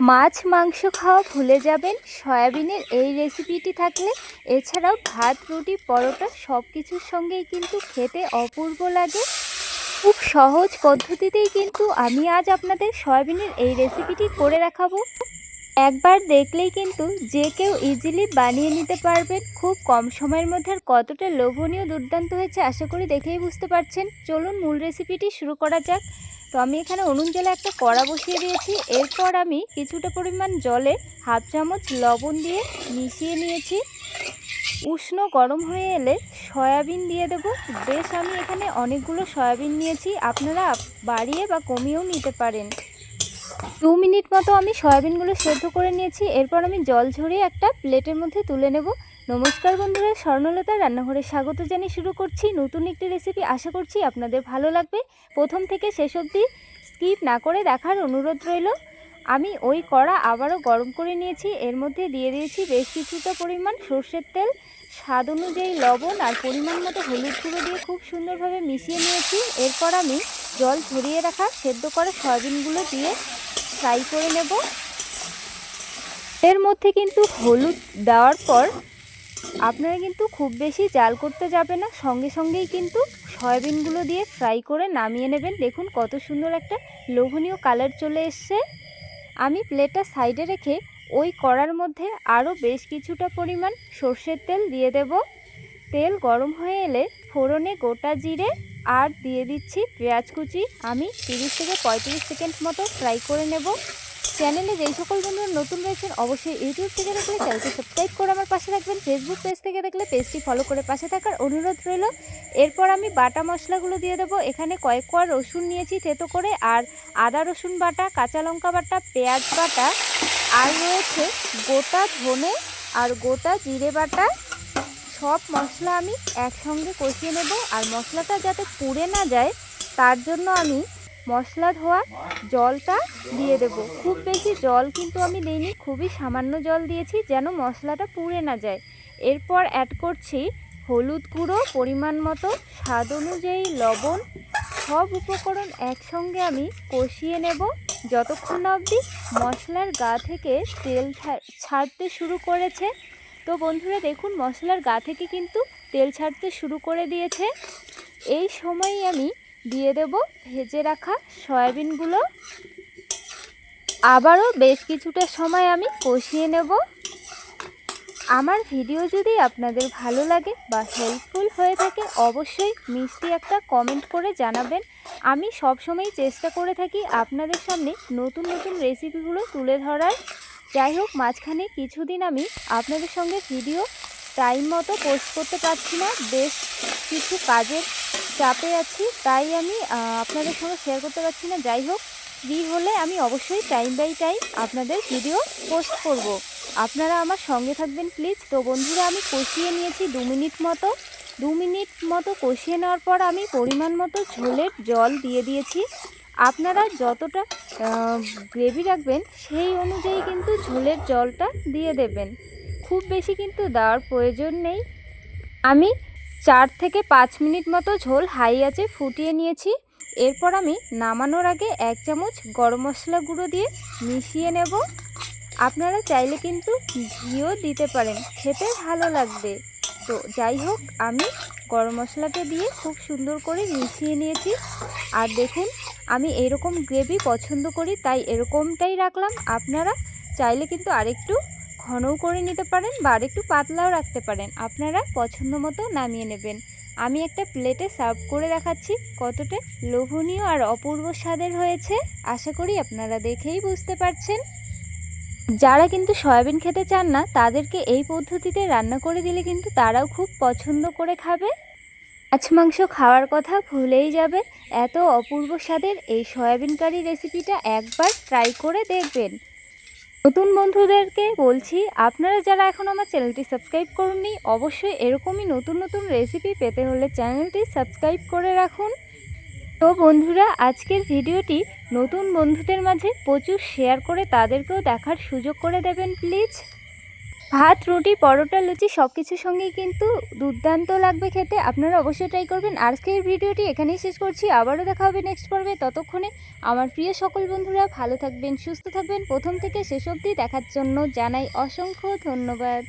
মাছ মাংস খাওয়া ভুলে যাবেন। সয়াবিনের এই রেসিপিটি থাকলে এছাড়াও ভাত, রুটি, পরোটা সব কিছুর সঙ্গেই কিন্তু খেতে অপূর্ব লাগে। খুব সহজ পদ্ধতিতেই কিন্তু আমি আজ আপনাদের সয়াবিনের এই রেসিপিটি করে দেখাবো। একবার দেখলেই কিন্তু যে কেউ ইজিলি বানিয়ে নিতে পারবেন, খুব কম সময়ের মধ্যে আর কতটা লোভনীয় দুর্দান্ত হয়েছে আশা করি দেখেই বুঝতে পারছেন। চলুন মূল রেসিপিটি শুরু করা যাক। তো আমি এখানে উনুন জলে একটা কড়া বসিয়ে দিয়েছি। এরপর আমি কিছুটা পরিমাণ জলে হাফ চামচ লবণ দিয়ে মিশিয়ে নিয়েছি। উষ্ণ গরম হয়ে এলে সয়াবিন দিয়ে দেব। বেশ আমি এখানে অনেকগুলো সয়াবিন নিয়েছি। আপনারা বাড়িয়ে বা কমিয়েও নিতে পারেন। দু মিনিট মতো আমি সয়াবিনগুলো সেদ্ধ করে নিয়েছি। এরপর আমি জল ঝরিয়ে একটা প্লেটের মধ্যে তুলে নেব। নমস্কার বন্ধুরা, স্বর্ণলতা রান্নাঘরে স্বাগত জানিয়ে শুরু করছি নতুন একটি রেসিপি আশা করছি আপনাদের ভালো লাগবে। প্রথম থেকে শেষ অবধি স্কিপ না করে দেখার অনুরোধ রইল। আমি ওই কড়া আবারও গরম করে নিয়েছি। এর মধ্যে দিয়ে দিয়েছি বেশ কিছুটা পরিমাণ সর্ষের তেল। স্বাদ অনুযায়ী লবণ আর পরিমাণ মতো হলুদ গুঁড়ো দিয়ে খুব সুন্দরভাবে মিশিয়ে নিয়েছি। এরপর আমি জল ঝরিয়ে রাখা, সেদ্ধ করা সয়াবিনগুলো দিয়ে ফ্রাই করে নেব। এর মধ্যে কিন্তু হলুদ দেওয়ার পর আপনারা কিন্তু খুব বেশি জাল করতে যাবে না, সঙ্গে সঙ্গেই কিন্তু সয়াবিনগুলো দিয়ে ফ্রাই করে নামিয়ে নেবেন। দেখুন কত সুন্দর একটা লোভনীয় কালার চলে এসছে। আমি প্লেটটা সাইডে রেখে ওই কড়ার মধ্যে আরও বেশ কিছুটা পরিমাণ সর্ষের তেল দিয়ে দেব। তেল গরম হয়ে এলে ফোড়নে গোটা জিরে আর দিয়ে দিচ্ছি পেঁয়াজ কুচি। আমি তিরিশ থেকে পঁয়ত্রিশ সেকেন্ড মতো ফ্রাই করে নেব। চ্যানেলে যেই সকল বন্ধুরা নতুন রয়েছেন, অবশ্যই ইউটিউব থেকে দেখলে চ্যানেলটি সাবস্ক্রাইব করে আমার পাশে রাখবেন ফেসবুক পেজ থেকে দেখলে পেজটি ফলো করে পাশে থাকার অনুরোধ রইল। এরপর আমি বাটা মশলাগুলো দিয়ে দেবো। এখানে কয়েক কোয়া রসুন নিয়েছি থেতো করে, আর আদা রসুন বাটা, কাঁচা লঙ্কা বাটা, পেঁয়াজ বাটা, আর রয়েছে গোটা ধনে আর গোটা জিরে বাটা। সব মশলা আমি একসঙ্গে কষিয়ে নেব আর মশলাটা যাতে পুড়ে না যায়, তার জন্য আমি মশলা ধোয়া জলটা দিয়ে দেব। খুব বেশি জল কিন্তু আমি দিইনি, খুবই সামান্য জল দিয়েছি যেন মশলাটা পুড়ে না যায়। এরপর অ্যাড করছি হলুদ গুঁড়ো, পরিমাণ মতো, স্বাদ অনুযায়ী লবণ। সব উপকরণ একসঙ্গে আমি কষিয়ে নেব। যতক্ষণ অবধি মশলার গা থেকে তেল ছাড়তে শুরু করেছে তো বন্ধুরা দেখুন, মশলার গা থেকে কিন্তু তেল ছাড়তে শুরু করে দিয়েছে। এই সময়ই আমি দিয়ে দেব ভেজে রাখা সয়াবিনগুলো। আবারও বেশ কিছুটা সময় আমি কষিয়ে নেব। আমার ভিডিও যদি আপনাদের ভালো লাগে বা হেল্পফুল হয়ে থাকে, অবশ্যই মিষ্টি একটা কমেন্ট করে জানাবেন। আমি সবসময় চেষ্টা করে থাকি আপনাদের সামনে নতুন নতুন রেসিপিগুলো তুলে ধরার। যাই হোক, মাঝখানে কিছুদিন আমি আপনাদের সঙ্গে ভিডিও টাইম মতো পোস্ট করতে পারছি না। বেশ কিছু কাজের চাপে আছি, তাই আমি আপনাদের সঙ্গে শেয়ার করতে পারছি না। যাই হোক ফ্রি হলে আমি অবশ্যই টাইম বাই টাইম আপনাদের ভিডিও পোস্ট করব। আপনারা আমার সঙ্গে থাকবেন প্লিজ তো বন্ধুরা, আমি কষিয়ে নিয়েছি দু মিনিট মতো। দু মিনিট মতো কষিয়ে নেওয়ার পর আমি পরিমাণ মতো ঝোলের জল দিয়ে দিয়েছি। আপনারা যতটা গ্রেভি রাখবেন, সেই অনুযায়ী কিন্তু ঝোলের জলটা দিয়ে দেবেন। খুব বেশি কিন্তু দেওয়ার প্রয়োজন নেই। আমি চার থেকে পাঁচ মিনিট মতো ঝোল হাই আছে ফুটিয়ে নিয়েছি। এরপর আমি নামানোর আগে এক চামচ গরম মশলা গুঁড়ো দিয়ে মিশিয়ে নেব। আপনারা চাইলে কিন্তু ঘিও দিতে পারেন, খেতে ভালো লাগবে। তো যাই হোক, আমি গরম মশলাটা দিয়ে খুব সুন্দর করে মিশিয়ে নিয়েছি। আর দেখুন আমি এরকম গ্রেভি পছন্দ করি, তাই এরকমটাই রাখলাম। আপনারা চাইলে কিন্তু আরেকটু ঘনও করে নিতে পারেন বা আরেকটু পাতলাও রাখতে পারেন। আপনারা পছন্দ মতো নামিয়ে নেবেন। আমি একটা প্লেটে সার্ভ করে দেখাচ্ছি কতটা লোভনীয় আর অপূর্ব স্বাদের হয়েছে। আশা করি আপনারা দেখেই বুঝতে পারছেন। যারা কিন্তু সয়াবিন খেতে চান না, তাদেরকে এই পদ্ধতিতে রান্না করে দিলে কিন্তু তারাও খুব পছন্দ করে খাবে। মাছ মাংস খাওয়ার কথা ভুলেই যাবে এত অপূর্ব স্বাদের এই সয়াবিন কারি রেসিপিটা একবার ট্রাই করে দেখবেন। নতুন বন্ধুদেরকে বলছি, আপনারা যারা এখন আমার চ্যানেলটি সাবস্ক্রাইব করুননি, অবশ্যই এরকমই নতুন নতুন রেসিপি পেতে হলে চ্যানেলটি সাবস্ক্রাইব করে রাখুন। তো বন্ধুরা, আজকের ভিডিওটি নতুন বন্ধুদের মাঝে প্রচুর শেয়ার করে তাদেরকেও দেখার সুযোগ করে দেবেন, প্লিজ। ভাত, রুটি, পরোটা, লুচি সব কিছুর সঙ্গেই কিন্তু দুর্দান্ত লাগবে খেতে। আপনারা অবশ্যই ট্রাই করবেন। আজকের ভিডিওটি এখানেই শেষ করছি। আবারও দেখা হবে নেক্সট পর্বে। ততক্ষণে আমার প্রিয় সকল বন্ধুরা ভালো থাকবেন, সুস্থ থাকবেন। প্রথম থেকে শেষ অবধি দেখার জন্য জানাই অসংখ্য ধন্যবাদ।